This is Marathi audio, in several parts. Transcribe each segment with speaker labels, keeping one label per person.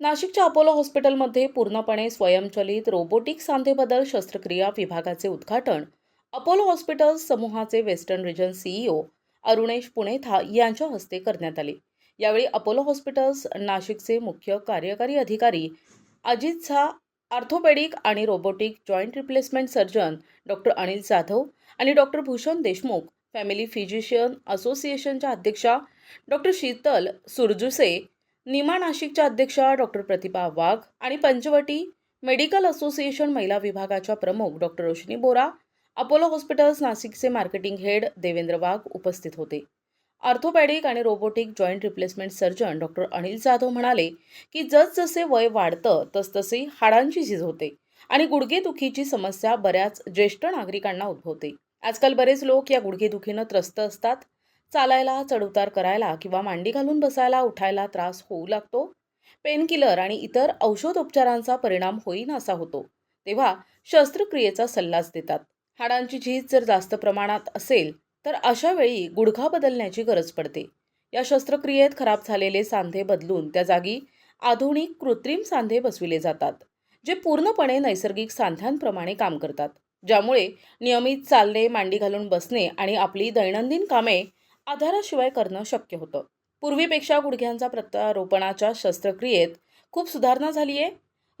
Speaker 1: नाशिकच्या अपोलो हॉस्पिटलमध्ये पूर्णपणे स्वयंचलित रोबोटिक सांधेबदल शस्त्रक्रिया विभागाचे उद्घाटन अपोलो हॉस्पिटल्स समूहाचे western region CEO Arunesh Punetha यांच्या हस्ते करण्यात आले. यावेळी अपोलो हॉस्पिटल्स नाशिकचे मुख्य कार्यकारी अधिकारी अजित झा आर्थोपेडिक आणि robotic joint replacement surgeon doctor Anil Jadhav आणि doctor Bhushan Deshmukh family physician असोसिएशनच्या अध्यक्षा डॉक्टर शीतल सुरजुसे निमा नाशिकच्या अध्यक्षा डॉक्टर प्रतिभा वाघ आणि पंचवटी मेडिकल असोसिएशन महिला विभागाच्या प्रमुख doctor Roshni Bora Apollo hospitals नाशिकचे मार्केटिंग हेड देवेंद्र वाघ उपस्थित होते. ऑर्थोपॅडिक आणि robotic joint replacement surgeon doctor Anil Jadhav म्हणाले की जसजसे वय वाढतं तसतसे हाडांची झीज होते आणि गुडघेदुखीची समस्या बऱ्याच ज्येष्ठ नागरिकांना उद्भवते. आजकाल बरेच लोक या गुडघेदुखीनं त्रस्त असतात चालायला चढउतार करायला किंवा मांडी घालून बसायला उठायला त्रास होऊ लागतो. पेनकिलर आणि इतर औषधोपचारांचा परिणाम होईनासा होतो. तेव्हा शस्त्रक्रियेचा सल्लाच देतात. हाडांची झीज जर जास्त प्रमाणात असेल तर अशा वेळी गुडघा बदलण्याची गरज पडते. या शस्त्रक्रियेत खराब झालेले सांधे बदलून त्या जागी आधुनिक कृत्रिम सांधे बसविले जातात जे पूर्णपणे नैसर्गिक सांध्यांप्रमाणे काम करतात. ज्यामुळे नियमित चालणे मांडी घालून बसणे आणि आपली दैनंदिन कामे आधाराशिवाय करणं शक्य होतं. पूर्वीपेक्षा गुडघ्यांचा प्रत्यारोपणाच्या शस्त्रक्रियेत खूप सुधारणा झाली आहे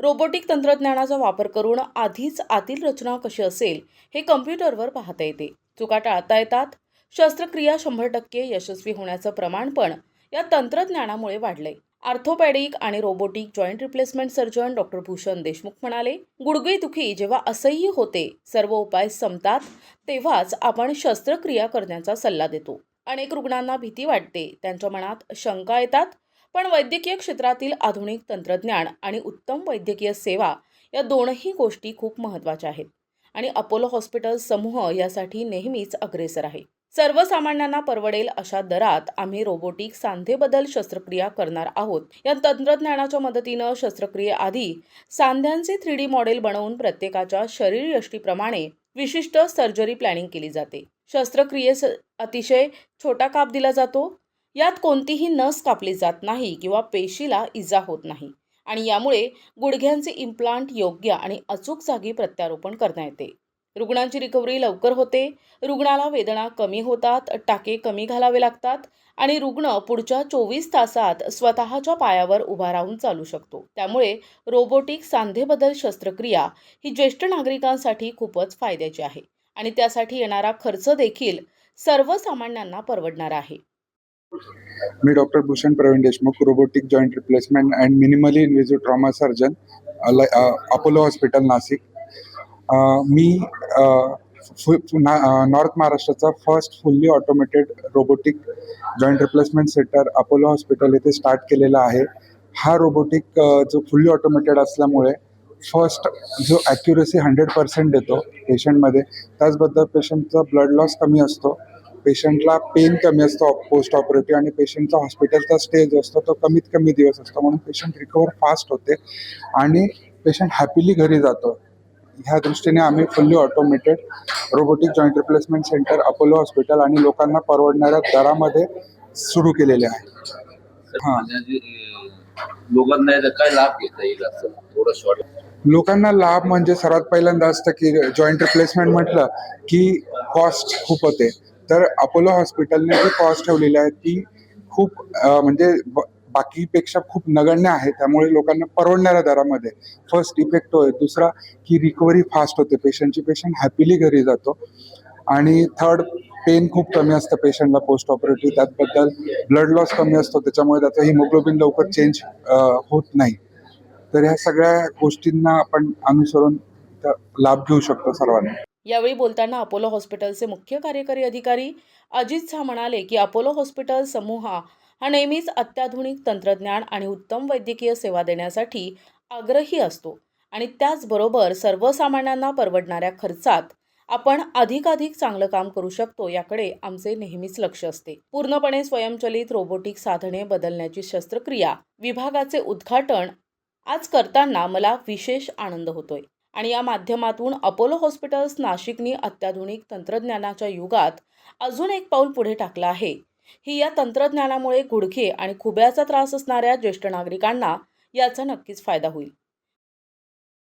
Speaker 1: रोबोटिक तंत्रज्ञानाचा वापर करून आधीच आतील रचना कशी असेल हे कम्प्युटरवर पाहता येते. चुका टाळता येतात. शस्त्रक्रिया शंभर टक्के यशस्वी होण्याचं प्रमाण पण या तंत्रज्ञानामुळे वाढलंय. आर्थोपॅडिक आणि robotic joint replacement surgeon doctor Bhushan Deshmukh म्हणाले गुडघेदुखी जेव्हा असह्य होते सर्व उपाय संपतात तेव्हाच आपण शस्त्रक्रिया करण्याचा सल्ला देतो. अनेक रुग्णांना भीती वाटते. त्यांच्या मनात शंका येतात. पण वैद्यकीय क्षेत्रातील आधुनिक तंत्रज्ञान आणि उत्तम वैद्यकीय सेवा या दोनही गोष्टी खूप महत्त्वाच्या आहेत. आणि अपोलो हॉस्पिटल समूह यासाठी नेहमीच अग्रेसर आहे. सर्वसामान्यांना परवडेल अशा दरात आम्ही रोबोटिक सांधेबदल शस्त्रक्रिया करणार आहोत. या तंत्रज्ञानाच्या मदतीनं शस्त्रक्रियेआधी सांध्यांचे थ्री डी मॉडेल बनवून प्रत्येकाच्या शरीरयष्टीप्रमाणे विशिष्ट सर्जरी प्लॅनिंग केली जाते. शस्त्रक्रियेस अतिशय छोटा काप दिला जातो. यात कोणतीही नस कापली जात नाही किंवा पेशीला इजा होत नाही आणि यामुळे गुडघ्यांचे इम्प्लांट योग्य आणि अचूक जागी प्रत्यारोपण करता येते. रुग्णांची रिकव्हरी लवकर होते. रुग्णाला वेदना कमी होतात टाके कमी घालावे लागतात आणि रुग्ण पुढच्या चोवीस तासात स्वतःच्या पायावर उभा राहून चालू शकतो. त्यामुळे रोबोटिक सांधेबदल शस्त्रक्रिया ही ज्येष्ठ नागरिकांसाठी खूपच फायद्याची आहे आणि त्यासाठी येणारा खर्च देखील सर्वसामान्यांना परवडणार आहे.
Speaker 2: मी doctor Bhushan Pravin Deshmukh robotic joint replacement and minimally invasive trauma surgeon Apollo hospital Nashik. Me north महाराष्ट्राचा first fully automated robotic joint replacement centre Apollo hospital येथे स्टार्ट केलेला आहे. हा रोबोटिक जो फुल्ली ऑटोमेटेड असल्यामुळे फर्स्ट जो ॲक्युरेसी हंड्रेड पर्सेंट देतो पेशंटमध्ये त्याचबद्दल पेशंटचा ब्लड लॉस कमी असतो पेशंटला पेन कमी असतो पोस्ट ऑपरेटिव्ह आणि पेशंटचा हॉस्पिटलचा स्टे जो असतो तो कमीत कमी दिवस असतो म्हणून पेशंट रिकवर फास्ट होते आणि पेशंट हॅपीली घरी जातो. ह्या दृष्टीने आम्ही fully automated robotic joint replacement centre Apollo hospital आणि लोकांना परवडणाऱ्या दरामध्ये सुरू केलेले आहे. हां.
Speaker 3: म्हणजे लोकांना काय लाभ घेता येईल असं थोडं शॉर्ट
Speaker 2: लोकांना लाभ म्हणजे सर्वात पहिल्यांदा असतं की जॉईंट रिप्लेसमेंट म्हटलं की कॉस्ट खूप होते. तर अपोलो हॉस्पिटलने जी कॉस्ट ठेवलेली आहे ती खूप म्हणजे बाकीपेक्षा खूप नगण्य आहे. त्यामुळे लोकांना परवडणाऱ्या दरामध्ये फर्स्ट इफेक्ट होय दुसरा की रिकव्हरी फास्ट होते. पेशंटची पेशंट हॅपीली घरी जातो. आणि थर्ड पेन खूप कमी असतं पेशंटला पोस्ट ऑपरेटिव्ह त्याबद्दल ब्लड लॉस कमी असतो. त्याच्यामुळे त्याचं हिमोग्लोबिन लवकर चेंज होत नाही. तर ह्या सगळ्या गोष्टींना आपण अनुसरून लाभ घेऊ शकतो सर्वांना.
Speaker 1: यावेळी बोलताना अपोलो हॉस्पिटलचे मुख्य कार्यकारी अधिकारी अजित झा म्हणाले की अपोलो हॉस्पिटल समूह हा नेहमीच अत्याधुनिक तंत्रज्ञान आणि उत्तम वैद्यकीय सेवा देण्यासाठी आग्रही असतो. आणि त्याचबरोबर सर्वसामान्यांना परवडणाऱ्या खर्चात आपण अधिकाधिक चांगलं काम करू शकतो याकडे आमचे नेहमीच लक्ष असते. पूर्णपणे स्वयंचलित रोबोटिक साधने बदलण्याची शस्त्रक्रिया विभागाचे उद्घाटन आज करताना मला विशेष आनंद होतोय. आणि या माध्यमातून अपोलो हॉस्पिटल्स नाशिकनी अत्याधुनिक तंत्रज्ञानाच्या युगात अजून एक पाऊल पुढे टाकलं आहे. ही या तंत्रज्ञानामुळे गुडघे आणि खुब्याचा त्रास असणाऱ्या ज्येष्ठ नागरिकांना याचा नक्कीच फायदा होईल.